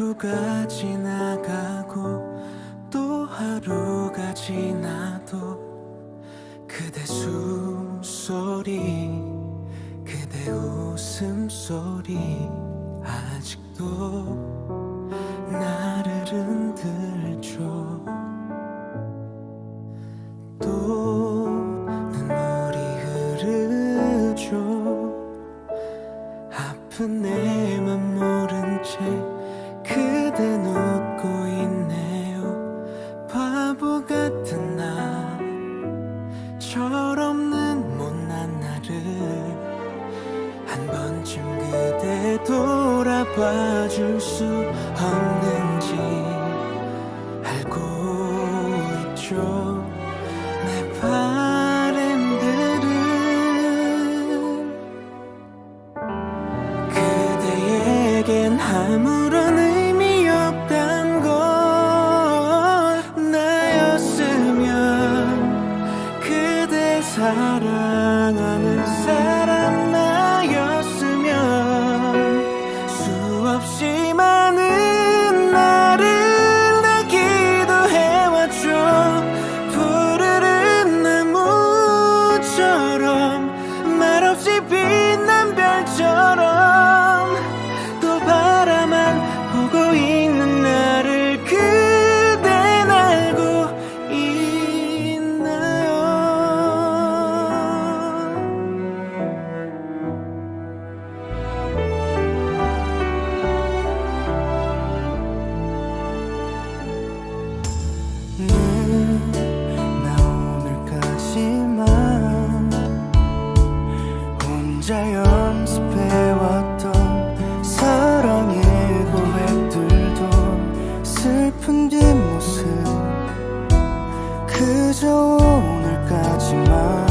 하루가 지나가고 또 하루가 지나도 그대 숨소리 그대 웃음소리 아직도 나를 흔들죠. 또 철없는 못난 나를 한 번쯤 그대 돌아봐 줄 수 없는지 알고 있죠. 내 바램들은 그대에겐 아무런 연습해왔던 사랑의 고백들도 슬픈 뒷모습 그저 오늘까지만